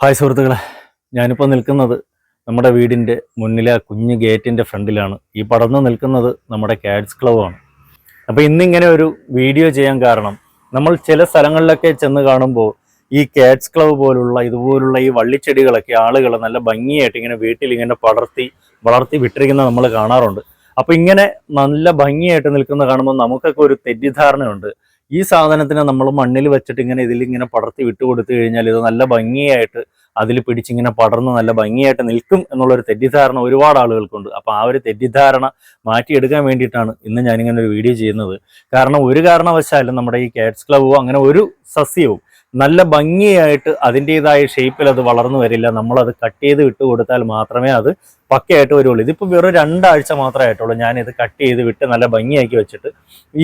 Hi സുഹൃത്തുക്കളെ ഞാനിപ്പോൾ നിൽക്കുന്നത് നമ്മുടെ വീടിന്റെ മുന്നിലെ ആ കുഞ്ഞ് ഗേറ്റിന്റെ ഫ്രണ്ടിലാണ്. ഈ പടർന്നു നിൽക്കുന്നത് നമ്മുടെ കാഡ്സ് ക്ലബാണ് അപ്പോൾ ഇന്നിങ്ങനെ ഒരു വീഡിയോ ചെയ്യാൻ കാരണം നമ്മൾ ചില സ്ഥലങ്ങളിലൊക്കെ ചെന്ന് കാണുമ്പോൾ ഈ കാഡ്സ് ക്ലബ് പോലുള്ള ഇതുപോലുള്ള ഈ വള്ളിച്ചെടികളൊക്കെ ആളുകൾ നല്ല ഭംഗിയായിട്ട് ഇങ്ങനെ വീട്ടിൽ ഇങ്ങനെ പടർത്തി വളർത്തി വിട്ടിരിക്കുന്നത് നമ്മൾ കാണാറുണ്ട്. അപ്പോൾ ഇങ്ങനെ നല്ല ഭംഗിയായിട്ട് നിൽക്കുന്ന കാണുമ്പോൾ നമുക്കൊക്കെ ഒരു തെറ്റിദ്ധാരണയുണ്ട്. ഈ സാധനത്തിനെ നമ്മൾ മണ്ണിൽ വെച്ചിട്ട് ഇങ്ങനെ ഇതിലിങ്ങനെ പടർത്തി വിട്ടു വിട്ടുകൊടുത്തു കഴിഞ്ഞാൽ ഇത് നല്ല ഭംഗിയായിട്ട് അതിൽ പിടിച്ചിങ്ങനെ പടർന്ന് നല്ല ഭംഗിയായിട്ട് നിൽക്കും എന്നുള്ളൊരു തെറ്റിദ്ധാരണ ഒരുപാട് ആളുകൾക്കുണ്ട്. അപ്പോൾ ആ ഒരു തെറ്റിദ്ധാരണ മാറ്റിയെടുക്കാൻ വേണ്ടിയിട്ടാണ് ഇന്ന് ഞാനിങ്ങനെ ഒരു വീഡിയോ ചെയ്യുന്നത്. കാരണം ഒരു കാരണവശാലും നമ്മുടെ ഈ കാറ്റ്സ് ക്ലബോ അങ്ങനെ ഒരു സസ്യവും നല്ല ഭംഗിയായിട്ട് അതിന്റെതായ ഷേപ്പിൽ അത് വളർന്നു വരില്ല. നമ്മളത് കട്ട് ചെയ്ത് വിട്ട് കൊടുത്താൽ മാത്രമേ അത് പക്കയായിട്ട് വരുള്ളൂ. ഇതിപ്പോൾ വെറും രണ്ടാഴ്ച മാത്രമേ ആയിട്ടുള്ളൂ ഞാനിത് കട്ട് ചെയ്ത് വിട്ട് നല്ല ഭംഗിയാക്കി വെച്ചിട്ട്.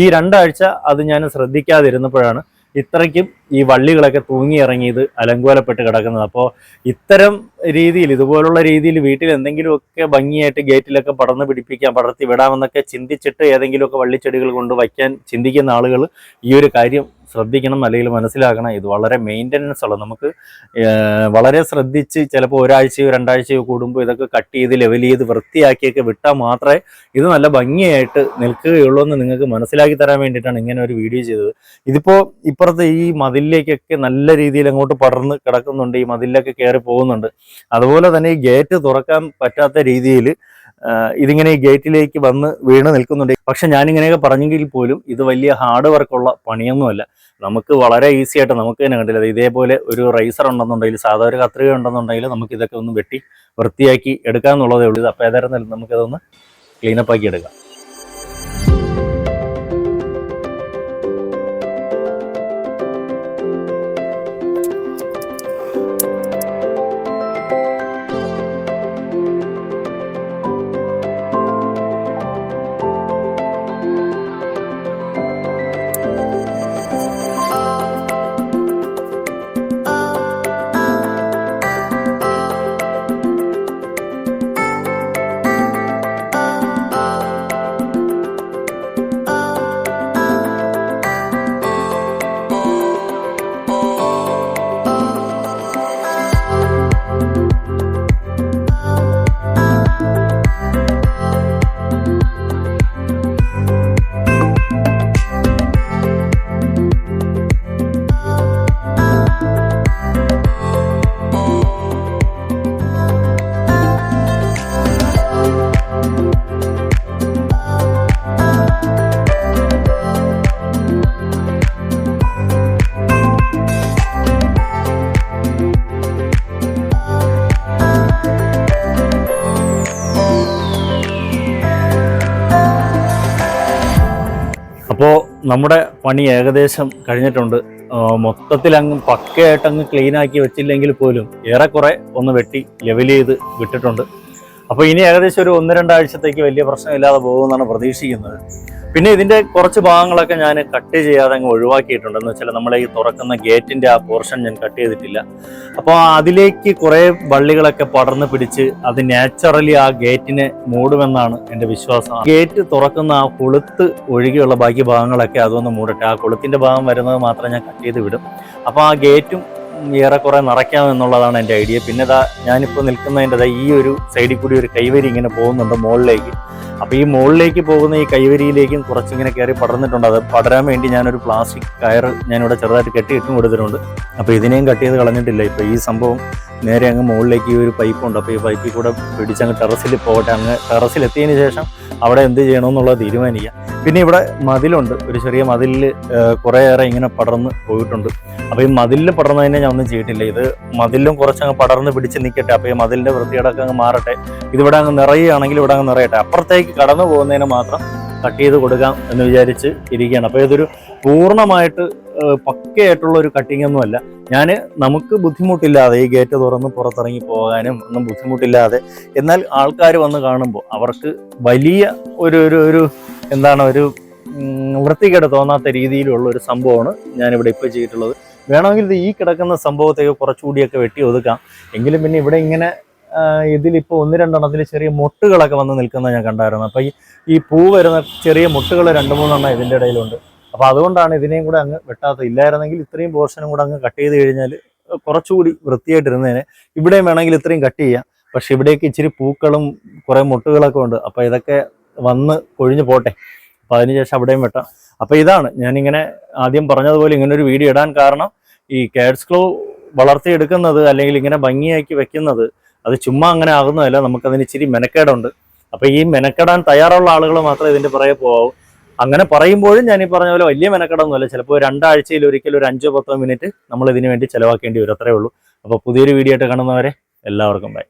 ഈ രണ്ടാഴ്ച അത് ഞാൻ ശ്രദ്ധിക്കാതിരുന്നപ്പോഴാണ് ഇത്രയ്ക്കും ഈ വള്ളികളൊക്കെ തൂങ്ങി ഇറങ്ങിയത് അലങ്കോലപ്പെട്ട് കിടക്കുന്നത്. അപ്പോൾ ഇത്തരം രീതിയിൽ ഇതുപോലുള്ള രീതിയിൽ വീട്ടിൽ എന്തെങ്കിലുമൊക്കെ ഭംഗിയായിട്ട് ഗേറ്റിലൊക്കെ പടർന്ന് പിടിപ്പിക്കാം പടർത്തി വിടാമെന്നൊക്കെ ചിന്തിച്ചിട്ട് ഏതെങ്കിലുമൊക്കെ വള്ളിച്ചെടികൾ കൊണ്ട് വയ്ക്കാൻ ചിന്തിക്കുന്ന ആളുകൾ ഈ ഒരു കാര്യം ശ്രദ്ധിക്കണം അല്ലെങ്കിൽ മനസ്സിലാക്കണം. ഇത് വളരെ മെയിന്റനൻസ് ഉള്ള നമുക്ക് വളരെ ശ്രദ്ധിച്ച് ചിലപ്പോൾ ഒരാഴ്ചയോ രണ്ടാഴ്ചയോ കൂടുമ്പോൾ ഇതൊക്കെ കട്ട് ചെയ്ത് ലെവൽ ചെയ്ത് വൃത്തിയാക്കിയൊക്കെ വിട്ടാൽ മാത്രമേ ഇത് നല്ല ഭംഗിയായിട്ട് നിൽക്കുകയുള്ളൂ എന്ന് നിങ്ങൾക്ക് മനസ്സിലാക്കി തരാൻ വേണ്ടിയിട്ടാണ് ഇങ്ങനെ ഒരു വീഡിയോ ചെയ്തത്. ഇതിപ്പോൾ ഇപ്പുറത്തെ ഈ മതിലിലേക്കൊക്കെ നല്ല രീതിയിൽ അങ്ങോട്ട് പടർന്ന് കിടക്കുന്നുണ്ട് ഈ മതിലിലൊക്കെ കയറി പോകുന്നുണ്ട്. അതുപോലെ തന്നെ ഈ ഗേറ്റ് തുറക്കാൻ പറ്റാത്ത രീതിയിൽ ഇതിങ്ങനെ ഈ ഗേറ്റിലേക്ക് വന്ന് വീണ് നിൽക്കുന്നുണ്ട്. പക്ഷെ ഞാനിങ്ങനെയൊക്കെ പറഞ്ഞെങ്കിൽ പോലും ഇത് വലിയ ഹാർഡ് വർക്കുള്ള പണിയൊന്നുമല്ല. നമുക്ക് വളരെ ഈസി ആയിട്ട് നമുക്ക് തന്നെ കണ്ടില്ല? ഇതേപോലെ ഒരു റൈസർ ഉണ്ടെന്നുണ്ടെങ്കിൽ സാധാ ഒരു കത്രിക ഉണ്ടെന്നുണ്ടെങ്കിൽ നമുക്ക് ഇതൊക്കെ ഒന്ന് വെട്ടി വൃത്തിയാക്കി എടുക്കാന്നുള്ളതേ ഉള്ളൂ. അപ്പോൾ ഏതായിരുന്നാലും നമുക്കതൊന്ന് ക്ലീനപ്പ് ആക്കി എടുക്കാം. അപ്പോൾ നമ്മുടെ പണി ഏകദേശം കഴിഞ്ഞിട്ടുണ്ട്. മൊത്തത്തിൽ അങ്ങ് പക്കയായിട്ട് അങ്ങ് ക്ലീൻ ആക്കി വെച്ചില്ലെങ്കിൽ പോലും ഏറെക്കുറെ ഒന്ന് വെട്ടി ലെവൽ ചെയ്ത് വിട്ടിട്ടുണ്ട്. അപ്പോൾ ഇനി ഏകദേശം ഒരു ഒന്ന് രണ്ടാഴ്ചത്തേക്ക് വലിയ പ്രശ്നമില്ലാതെ പോകുമെന്നാണ് പ്രതീക്ഷിക്കുന്നത്. പിന്നെ ഇതിന്റെ കുറച്ച് ഭാഗങ്ങളൊക്കെ ഞാൻ കട്ട് ചെയ്യാതെ അങ്ങ് ഒഴിവാക്കിയിട്ടുണ്ട്. എന്ന് വെച്ചാൽ നമ്മളെ ഈ തുറക്കുന്ന ഗേറ്റിന്റെ ആ പോർഷൻ ഞാൻ കട്ട് ചെയ്തിട്ടില്ല. അപ്പോൾ അതിലേക്ക് കുറേ വള്ളികളൊക്കെ പടർന്ന് പിടിച്ച് അത് നാച്ചുറലി ആ ഗേറ്റിനെ മൂടുമെന്നാണ് എന്റെ വിശ്വാസം. ഗേറ്റ് തുറക്കുന്ന ആ കൊളുത്ത് ഒഴികെയുള്ള ബാക്കി ഭാഗങ്ങളൊക്കെ അതൊന്ന് മൂടട്ടെ. ആ കൊളുത്തിന്റെ ഭാഗം വരുന്നത് മാത്രം ഞാൻ കട്ട് ചെയ്ത് വിടും. അപ്പോൾ ആ ഗേറ്റും ഏറെക്കുറെ നിറയ്ക്കാം എന്നുള്ളതാണ് എന്റെ ഐഡിയ. പിന്നെ ഇതാ ഞാനിപ്പോൾ നിൽക്കുന്നതിന്റെ ദാ ഈ ഒരു സൈഡിൽ കൂടി ഒരു കൈവരി ഇങ്ങനെ പോകുന്നുണ്ട് മുകളിലേക്ക് അപ്പോൾ ഈ മുകളിലേക്ക് പോകുന്ന ഈ കൈവരിയിലേക്കും കുറച്ചിങ്ങനെ കയറി പടർന്നിട്ടുണ്ട്. അത് പടരാൻ വേണ്ടി ഞാനൊരു പ്ലാസ്റ്റിക് കയർ ഞാനിവിടെ ചെറുതായിട്ട് കെട്ടിയിട്ടും കൊടുത്തിട്ടുണ്ട്. അപ്പോൾ ഇതിനെയും കട്ട് ചെയ്ത് കളഞ്ഞിട്ടില്ല. ഇപ്പോൾ ഈ സംഭവം നേരെ അങ്ങ് മുകളിലേക്ക് ഒരു പൈപ്പ് ഉണ്ട്. അപ്പോൾ ഈ പൈപ്പിൽ കൂടെ പിടിച്ചങ്ങ് ടെറസിൽ പോകട്ടെ. അങ്ങ് ടെറസിലെത്തിയതിന് ശേഷം അവിടെ എന്ത് ചെയ്യണമെന്നുള്ളത് തീരുമാനിക്കാം. പിന്നെ ഇവിടെ മതിലുണ്ട്. ഒരു ചെറിയ മതിലിൽ കുറേയേറെ ഇങ്ങനെ പടർന്ന് പോയിട്ടുണ്ട്. അപ്പോൾ ഈ മതിലിൽ പടർന്നതിനെ ഞാൻ ഒന്നും ചെയ്തിട്ടില്ല. ഇത് മതിലും കുറച്ചങ്ങ് പടർന്ന് പിടിച്ച് നിൽക്കട്ടെ അപ്പോൾ ഈ മതിലിന്റെ വൃത്തികേടൊക്കെ അങ്ങ് മാറട്ടെ. ഇതിവിടെ അങ്ങ് നിറയുകയാണെങ്കിൽ ഇവിടെ അങ്ങ് നിറയട്ടെ. അപ്പുറത്തേക്ക് കടന്നു പോകുന്നതിന് മാത്രം കട്ട് ചെയ്ത് കൊടുക്കാം എന്ന് വിചാരിച്ച് ഇരിക്കുകയാണ്. അപ്പോൾ ഇതൊരു പൂർണമായിട്ട് പക്കയായിട്ടുള്ള ഒരു കട്ടിംഗ് ഒന്നുമല്ല ഞാൻ നമുക്ക് ബുദ്ധിമുട്ടില്ലാതെ ഈ ഗേറ്റ് തുറന്ന് പുറത്തിറങ്ങി പോകാനും ഒന്നും ബുദ്ധിമുട്ടില്ലാതെ എന്നാൽ ആൾക്കാർ വന്ന് കാണുമ്പോൾ അവർക്ക് വലിയ ഒരു ഒരു ഒരു എന്താണ് ഒരു വൃത്തികേട് തോന്നാത്ത രീതിയിലുള്ള ഒരു സംഭവമാണ് ഞാനിവിടെ ഇപ്പോൾ ചെയ്തിട്ടുള്ളത്. വേണമെങ്കിൽ ഇത് ഈ കിടക്കുന്ന സംഭവത്തേക്ക് കുറച്ചുകൂടിയൊക്കെ വെട്ടി ഒതുക്കാം. എങ്കിലും പിന്നെ ഇവിടെ ഇങ്ങനെ ഇതിലിപ്പോൾ ഒന്ന് രണ്ടെണ്ണത്തിൽ ചെറിയ മുട്ടുകളൊക്കെ വന്ന് നിൽക്കുന്നത് ഞാൻ കണ്ടായിരുന്നു. അപ്പോൾ ഈ ഈ പൂ വരുന്ന ചെറിയ മുട്ടുകൾ രണ്ട് മൂന്നെണ്ണം ഇതിന്റെ ഇടയിലുണ്ട്. അപ്പോൾ അതുകൊണ്ടാണ് ഇതിനെയും കൂടെ അങ്ങ് വെട്ടാത്തത് ഇല്ലായിരുന്നെങ്കിൽ ഇത്രയും പോർഷനും കൂടെ അങ്ങ് കട്ട് ചെയ്ത് കഴിഞ്ഞാൽ കുറച്ചുകൂടി വൃത്തിയായിട്ടിരുന്നതിന് ഇവിടെയും വേണമെങ്കിൽ ഇത്രയും കട്ട് ചെയ്യാം. പക്ഷെ ഇവിടേക്ക് ഇച്ചിരി പൂക്കളും കുറേ മുട്ടുകളൊക്കെ ഉണ്ട്. അപ്പോൾ ഇതൊക്കെ വന്ന് കൊഴിഞ്ഞു പോട്ടെ. അപ്പൊ അതിനുശേഷം അവിടെയും വെട്ടാം. അപ്പോൾ ഇതാണ് ഞാനിങ്ങനെ ആദ്യം പറഞ്ഞതുപോലെ ഇങ്ങനെ ഒരു വീഡിയോ ഇടാൻ കാരണം ഈ കാഡ്സ് ക്ലോ വളർത്തിയെടുക്കുന്നത് അല്ലെങ്കിൽ ഇങ്ങനെ ഭംഗിയാക്കി വെക്കുന്നത് അത് ചുമ്മാ അങ്ങനെ ആകുന്നതല്ല. നമുക്കതിന് ഇച്ചിരി മെനക്കേടുണ്ട്. അപ്പോൾ ഈ മെനക്കെടാൻ തയ്യാറുള്ള ആളുകൾ മാത്രമേ ഇതിന്റെ പുറകെ പോകാവൂ അങ്ങനെ പറയുമ്പോഴും ഞാൻ ഈ പറഞ്ഞ പോലെ വലിയ മെനക്കെടൊന്നുമല്ല. ചിലപ്പോൾ രണ്ടാഴ്ചയിൽ ഒരിക്കൽ ഒരു അഞ്ചോ പത്തോ മിനിറ്റ് നമ്മൾ ഇതിനു വേണ്ടി ചിലവാക്കേണ്ടി വരും. അത്രേ ഉള്ളൂ. അപ്പോൾ പുതിയൊരു വീഡിയോ ആയിട്ട് കാണുന്നവരെ എല്ലാവർക്കും ബൈ